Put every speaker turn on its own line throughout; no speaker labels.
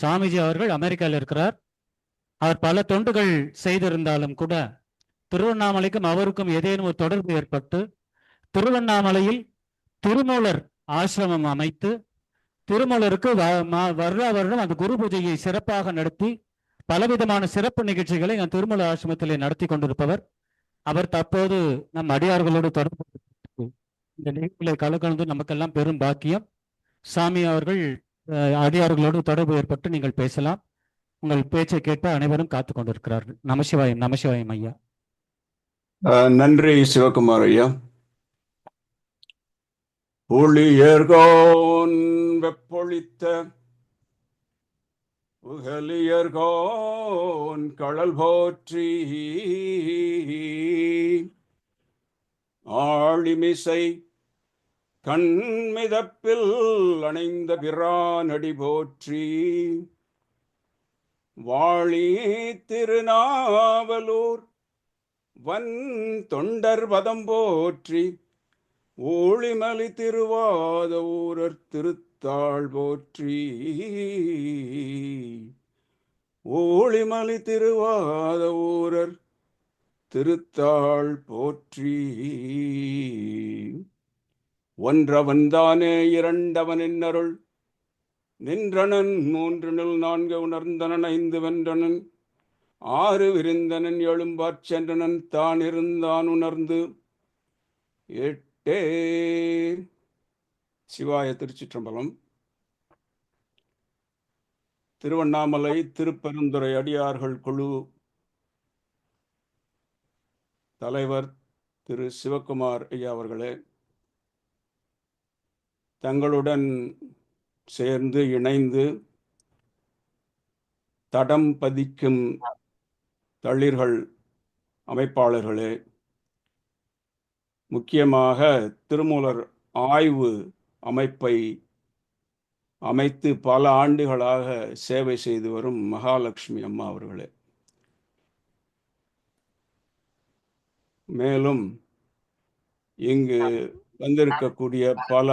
சுவாமிஜி அவர்கள் அமெரிக்காவில் இருக்கிறார் அவர் பல தொண்டுகள் செய்திருந்தாலும் கூட திருவண்ணாமலைக்கும் அவருக்கும் ஏதேனும் ஒரு தொடர்பு ஏற்பட்டு திருவண்ணாமலையில் திருமூலர் ஆசிரமம் அமைத்து திருமூலருக்கு வருடா வருடம் அந்த குரு பூஜையை சிறப்பாக நடத்தி பலவிதமான சிறப்பு நிகழ்ச்சிகளை நான் திருமூல ஆசிரமத்திலே நடத்தி கொண்டிருப்பவர் அவர் தற்போது நம் அடியார்களோடு தொடர்பு இந்த நிகழ்வுகளை கலக்கலந்து நமக்கெல்லாம் பெரும் பாக்கியம் சாமி அவர்கள் அடியார்களோடு தொடர்பு ஏற்பட்டு நீங்கள் பேசலாம் உங்கள் பேச்சை கேட்டு அனைவரும் காத்து கொண்டிருக்கிறார்கள் நமசிவாயம் நமசிவாயம் ஐயா
நன்றி சிவகுமார் ஐயா ஒளியர்கோன் வெப்பொழித்த உகலியர்கோன் கடல் போற்றி ஆழிமிசை கண்மிதப்பில் அணைந்த பிரானடி போற்றி வாழி திருநாவலூர் வன் தொண்டர் பதம் போற்றி ஊழிமலி திருவாத ஊரர் திருத்தாள் போற்றி ஊழிமலி திருவாத ஊரர் திருத்தாள் போற்றி ஒன்றவன்தானே இரண்டவனின் என்னருள் நின்றனன் நில் நான்கு உணர்ந்தனன் ஐந்து வென்றனன் ஆறு விருந்தனன் எழும்பார் சென்றனன் தான் இருந்தான் உணர்ந்து எட்டே சிவாய திருச்சிற்றம்பலம் திருவண்ணாமலை திருப்பெருந்துறை அடியார்கள் குழு தலைவர் திரு சிவகுமார் ஐயா அவர்களே தங்களுடன் சேர்ந்து இணைந்து தடம் பதிக்கும் தளிர்கள் அமைப்பாளர்களே முக்கியமாக திருமூலர் ஆய்வு அமைப்பை அமைத்து பல ஆண்டுகளாக சேவை செய்து வரும் மகாலட்சுமி அம்மா அவர்களே மேலும் இங்கு வந்திருக்கக்கூடிய பல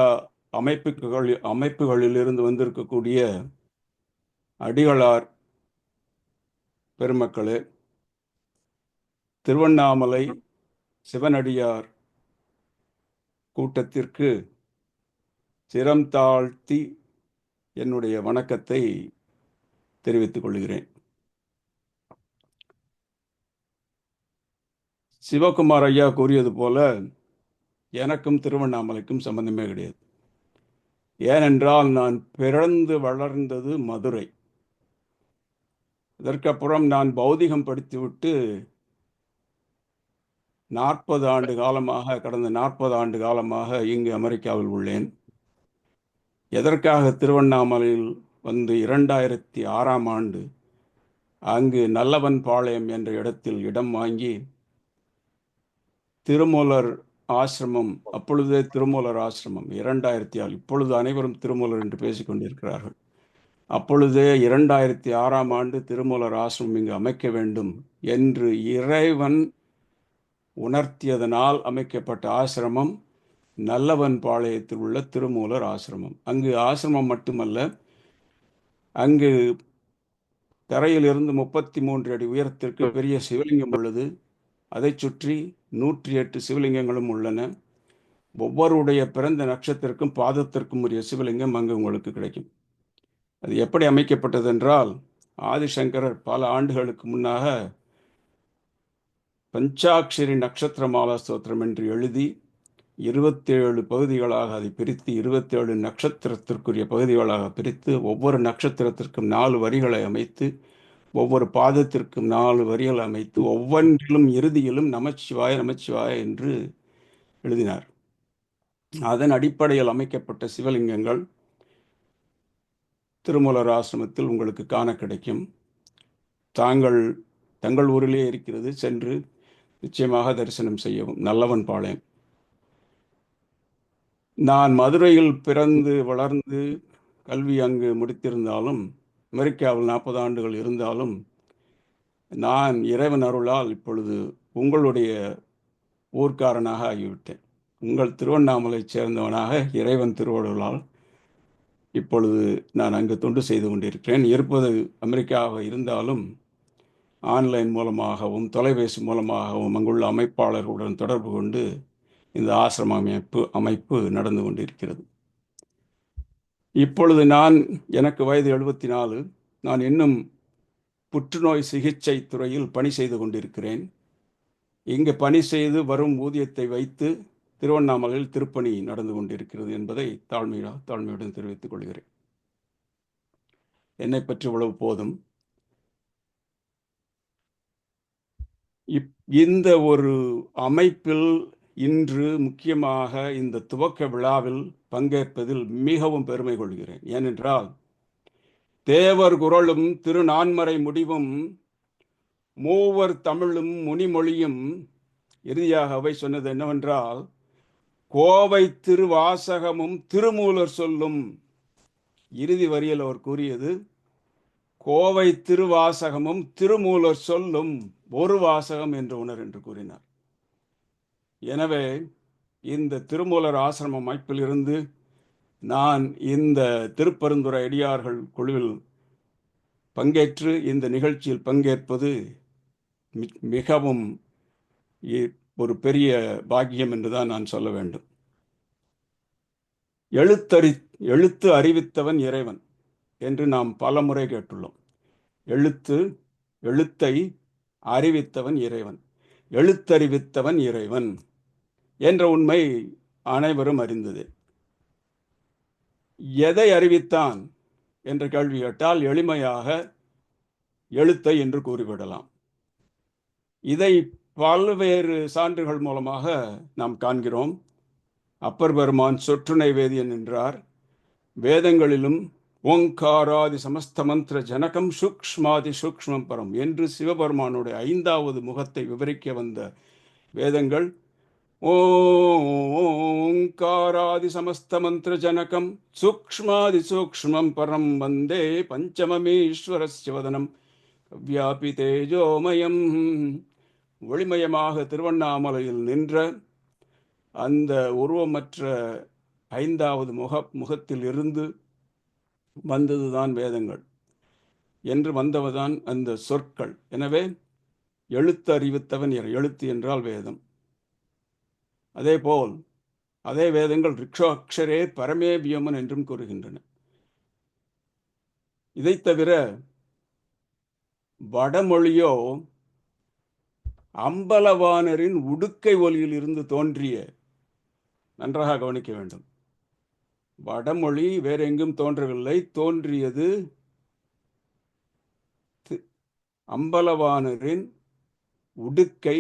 அமைப்புகள் அமைப்புகளிலிருந்து வந்திருக்கக்கூடிய அடிகளார் பெருமக்களே திருவண்ணாமலை சிவனடியார் கூட்டத்திற்கு சிரம் தாழ்த்தி என்னுடைய வணக்கத்தை தெரிவித்துக் கொள்கிறேன் சிவகுமார் ஐயா கூறியது போல எனக்கும் திருவண்ணாமலைக்கும் சம்பந்தமே கிடையாது ஏனென்றால் நான் பிறந்து வளர்ந்தது மதுரை இதற்கப்புறம் நான் பௌதிகம் படித்துவிட்டு நாற்பது ஆண்டு காலமாக கடந்த நாற்பது ஆண்டு காலமாக இங்கு அமெரிக்காவில் உள்ளேன் எதற்காக திருவண்ணாமலையில் வந்து இரண்டாயிரத்தி ஆறாம் ஆண்டு அங்கு நல்லவன் பாளையம் என்ற இடத்தில் இடம் வாங்கி திருமூலர் ஆசிரமம் அப்பொழுதே திருமூலர் ஆசிரமம் இரண்டாயிரத்தி ஆறு இப்பொழுது அனைவரும் திருமூலர் என்று பேசிக்கொண்டிருக்கிறார்கள் அப்பொழுதே இரண்டாயிரத்தி ஆறாம் ஆண்டு திருமூலர் ஆசிரமம் இங்கு அமைக்க வேண்டும் என்று இறைவன் உணர்த்தியதனால் அமைக்கப்பட்ட ஆசிரமம் நல்லவன் பாளையத்தில் உள்ள திருமூலர் ஆசிரமம் அங்கு ஆசிரமம் மட்டுமல்ல அங்கு தரையிலிருந்து முப்பத்தி மூன்று அடி உயரத்திற்கு பெரிய சிவலிங்கம் உள்ளது அதை சுற்றி நூற்றி எட்டு சிவலிங்கங்களும் உள்ளன ஒவ்வொருடைய பிறந்த நட்சத்திற்கும் பாதத்திற்கும் உரிய சிவலிங்கம் அங்கு உங்களுக்கு கிடைக்கும் அது எப்படி அமைக்கப்பட்டதென்றால் ஆதிசங்கரர் பல ஆண்டுகளுக்கு முன்னாக பஞ்சாட்சரி மாலா ஸ்தோத்திரம் என்று எழுதி இருபத்தேழு பகுதிகளாக அதை பிரித்து இருபத்தேழு நட்சத்திரத்திற்குரிய பகுதிகளாக பிரித்து ஒவ்வொரு நட்சத்திரத்திற்கும் நாலு வரிகளை அமைத்து ஒவ்வொரு பாதத்திற்கும் நாலு வரிகள் அமைத்து ஒவ்வொன்றிலும் இறுதியிலும் நமச்சிவாய நமச்சிவாய என்று எழுதினார் அதன் அடிப்படையில் அமைக்கப்பட்ட சிவலிங்கங்கள் திருமூலர் ஆசிரமத்தில் உங்களுக்கு காண கிடைக்கும் தாங்கள் தங்கள் ஊரிலே இருக்கிறது சென்று நிச்சயமாக தரிசனம் செய்யவும் நல்லவன் பாளையம் நான் மதுரையில் பிறந்து வளர்ந்து கல்வி அங்கு முடித்திருந்தாலும் அமெரிக்காவில் நாற்பது ஆண்டுகள் இருந்தாலும் நான் இறைவன் அருளால் இப்பொழுது உங்களுடைய ஊர்க்காரனாக ஆகிவிட்டேன் உங்கள் திருவண்ணாமலை சேர்ந்தவனாக இறைவன் திருவருளால் இப்பொழுது நான் அங்கு தொண்டு செய்து கொண்டிருக்கிறேன் இருப்பது அமெரிக்காவாக இருந்தாலும் ஆன்லைன் மூலமாகவும் தொலைபேசி மூலமாகவும் அங்குள்ள அமைப்பாளர்களுடன் தொடர்பு கொண்டு இந்த ஆசிரம அமைப்பு அமைப்பு நடந்து கொண்டிருக்கிறது இப்பொழுது நான் எனக்கு வயது எழுபத்தி நாலு நான் இன்னும் புற்றுநோய் சிகிச்சை துறையில் பணி செய்து கொண்டிருக்கிறேன் இங்கு பணி செய்து வரும் ஊதியத்தை வைத்து திருவண்ணாமலையில் திருப்பணி நடந்து கொண்டிருக்கிறது என்பதை தாழ்மையாக தாழ்மையுடன் தெரிவித்துக் கொள்கிறேன் என்னை பற்றி உழவு போதும் இப் இந்த ஒரு அமைப்பில் இன்று முக்கியமாக இந்த துவக்க விழாவில் பங்கேற்பதில் மிகவும் பெருமை கொள்கிறேன் ஏனென்றால் தேவர் குரலும் திருநான்மறை முடிவும் மூவர் தமிழும் முனிமொழியும் இறுதியாக அவை சொன்னது என்னவென்றால் கோவை திருவாசகமும் திருமூலர் சொல்லும் இறுதி வரியில் அவர் கூறியது கோவை திருவாசகமும் திருமூலர் சொல்லும் ஒரு வாசகம் என்று உணர் என்று கூறினார் எனவே இந்த திருமூலர் ஆசிரம அமைப்பிலிருந்து நான் இந்த திருப்பெருந்துறை அடியார்கள் குழுவில் பங்கேற்று இந்த நிகழ்ச்சியில் பங்கேற்பது மிகவும் ஒரு பெரிய பாக்கியம் என்று தான் நான் சொல்ல வேண்டும் எழுத்தறி எழுத்து அறிவித்தவன் இறைவன் என்று நாம் பல முறை கேட்டுள்ளோம் எழுத்து எழுத்தை அறிவித்தவன் இறைவன் எழுத்தறிவித்தவன் இறைவன் என்ற உண்மை அனைவரும் அறிந்தது எதை அறிவித்தான் என்ற கேள்வி கேட்டால் எளிமையாக எழுத்தை என்று கூறிவிடலாம் இதை பல்வேறு சான்றுகள் மூலமாக நாம் காண்கிறோம் அப்பர் பெருமான் சொற்றுணை வேதியன் என்றார் வேதங்களிலும் ஓங்காராதி சமஸ்த மந்திர ஜனகம் சூக்ஷ்மாதி சூக்ஷ்மம் பரம் என்று சிவபெருமானுடைய ஐந்தாவது முகத்தை விவரிக்க வந்த வேதங்கள் ओङ्कारादिसमस्तमन्त्रजनकं सूक्ष्मादिसूक्ष्मं பரம் வந்தே பஞ்சமமீஸ்வரஸ்ய வதனம் வியாபி தேஜோமயம் ஒளிமயமாக திருவண்ணாமலையில் நின்ற அந்த உருவமற்ற ஐந்தாவது முக முகத்தில் இருந்து வந்ததுதான் வேதங்கள் என்று வந்தவதான் அந்த சொற்கள் எனவே எழுத்து அறிவித்தவன் எழுத்து என்றால் வேதம் அதே போல் அதே வேதங்கள் ரிக்ஷோ அக்ஷரே பரமே வியமன் என்றும் கூறுகின்றன இதை தவிர வடமொழியோ அம்பலவானரின் உடுக்கை ஒலியில் இருந்து தோன்றிய நன்றாக கவனிக்க வேண்டும் வடமொழி வேற எங்கும் தோன்றவில்லை தோன்றியது அம்பலவானரின் உடுக்கை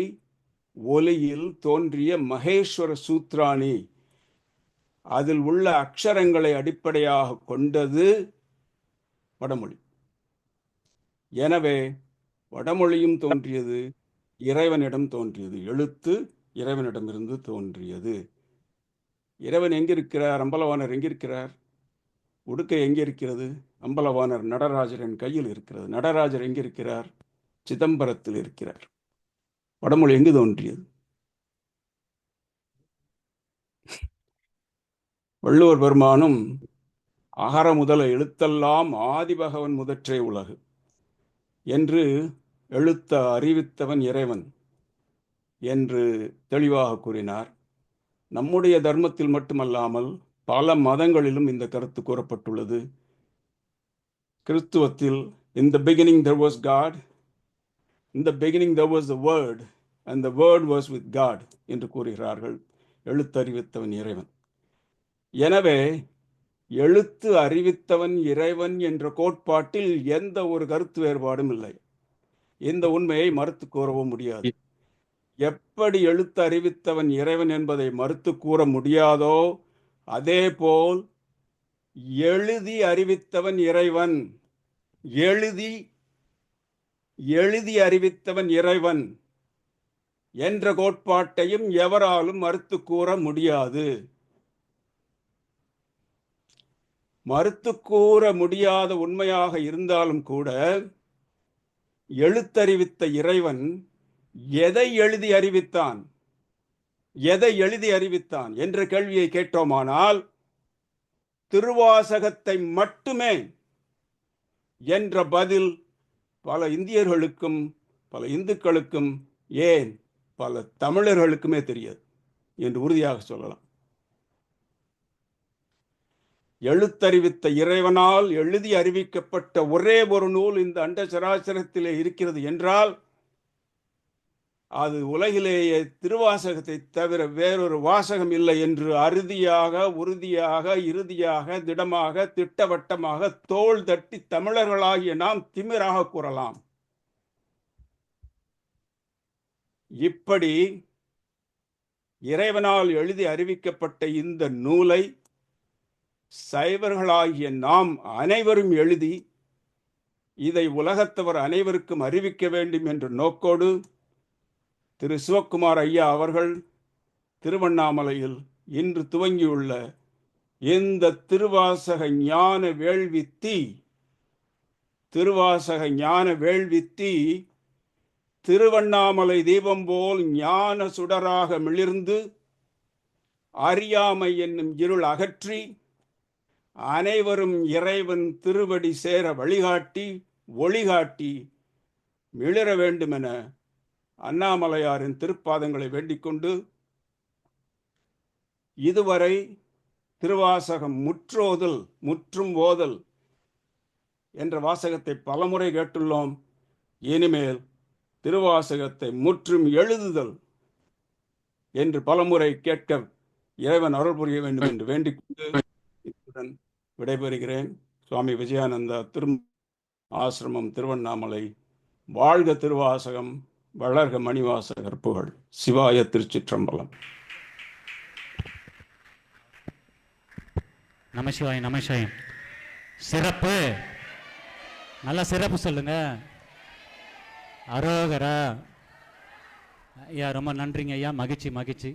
ஒலியில் தோன்றிய மகேஸ்வர சூத்ராணி அதில் உள்ள அக்ஷரங்களை அடிப்படையாக கொண்டது வடமொழி எனவே வடமொழியும் தோன்றியது இறைவனிடம் தோன்றியது எழுத்து இறைவனிடமிருந்து தோன்றியது இறைவன் எங்கிருக்கிறார் அம்பலவானர் எங்கிருக்கிறார் உடுக்கை எங்கே இருக்கிறது நடராஜரின் கையில் இருக்கிறது நடராஜர் எங்கிருக்கிறார் சிதம்பரத்தில் இருக்கிறார் வடமொழி எங்கு தோன்றியது வள்ளுவர் பெருமானும் அகர முதல எழுத்தெல்லாம் ஆதிபகவன் முதற்றே உலகு என்று எழுத்த அறிவித்தவன் இறைவன் என்று தெளிவாக கூறினார் நம்முடைய தர்மத்தில் மட்டுமல்லாமல் பல மதங்களிலும் இந்த கருத்து கூறப்பட்டுள்ளது கிறிஸ்துவத்தில் in the beginning there was God இந்த beginning beginning there was the word and the word was with என்று கூறுகிறார்கள் எழுத்தறிவித்தவன் இறைவன் எனவே எழுத்து அறிவித்தவன் இறைவன் என்ற கோட்பாட்டில் எந்த ஒரு கருத்து வேறுபாடும் இல்லை இந்த உண்மையை மறுத்து கூறவும் முடியாது எப்படி எழுத்து அறிவித்தவன் இறைவன் என்பதை மறுத்து கூற முடியாதோ அதே போல் எழுதி அறிவித்தவன் இறைவன் எழுதி எழுதி அறிவித்தவன் இறைவன் என்ற கோட்பாட்டையும் எவராலும் மறுத்து கூற முடியாது மறுத்து கூற முடியாத உண்மையாக இருந்தாலும் கூட எழுத்தறிவித்த இறைவன் எதை எழுதி அறிவித்தான் எதை எழுதி அறிவித்தான் என்ற கேள்வியை கேட்டோமானால் திருவாசகத்தை மட்டுமே என்ற பதில் பல இந்தியர்களுக்கும் பல இந்துக்களுக்கும் ஏன் பல தமிழர்களுக்குமே தெரியாது என்று உறுதியாக சொல்லலாம் எழுத்தறிவித்த இறைவனால் எழுதி அறிவிக்கப்பட்ட ஒரே ஒரு நூல் இந்த அண்ட சராசரத்திலே இருக்கிறது என்றால் அது உலகிலேயே திருவாசகத்தை தவிர வேறொரு வாசகம் இல்லை என்று அறுதியாக உறுதியாக இறுதியாக திடமாக திட்டவட்டமாக தோல் தட்டி தமிழர்களாகிய நாம் திமிராக கூறலாம் இப்படி இறைவனால் எழுதி அறிவிக்கப்பட்ட இந்த நூலை சைவர்களாகிய நாம் அனைவரும் எழுதி இதை உலகத்தவர் அனைவருக்கும் அறிவிக்க வேண்டும் என்ற நோக்கோடு திரு சிவக்குமார் ஐயா அவர்கள் திருவண்ணாமலையில் இன்று துவங்கியுள்ள இந்த திருவாசக ஞான வேள்வி தீ திருவாசக ஞான வேள்வி தீ திருவண்ணாமலை தீபம் போல் ஞான சுடராக மிளிர்ந்து அறியாமை என்னும் இருள் அகற்றி அனைவரும் இறைவன் திருவடி சேர வழிகாட்டி ஒளிகாட்டி மிளிர வேண்டுமென அண்ணாமலையாரின் திருப்பாதங்களை வேண்டிக்கொண்டு இதுவரை திருவாசகம் முற்றோதல் முற்றும் ஓதல் என்ற வாசகத்தை பலமுறை கேட்டுள்ளோம் இனிமேல் திருவாசகத்தை முற்றும் எழுதுதல் என்று பலமுறை கேட்க இறைவன் அருள் புரிய வேண்டும் என்று வேண்டிக் கொண்டு விடைபெறுகிறேன் சுவாமி விஜயானந்தா திரு ஆசிரமம் திருவண்ணாமலை வாழ்க திருவாசகம் வளர்க மணிவாசகர் புகழ் சிவாய திருச்சிற்றம்பலம்
நமசிவாயம் நமசிவாயம் சிறப்பு நல்ல சிறப்பு சொல்லுங்க அரோகரா ஐயா ரொம்ப நன்றிங்க ஐயா மகிழ்ச்சி மகிழ்ச்சி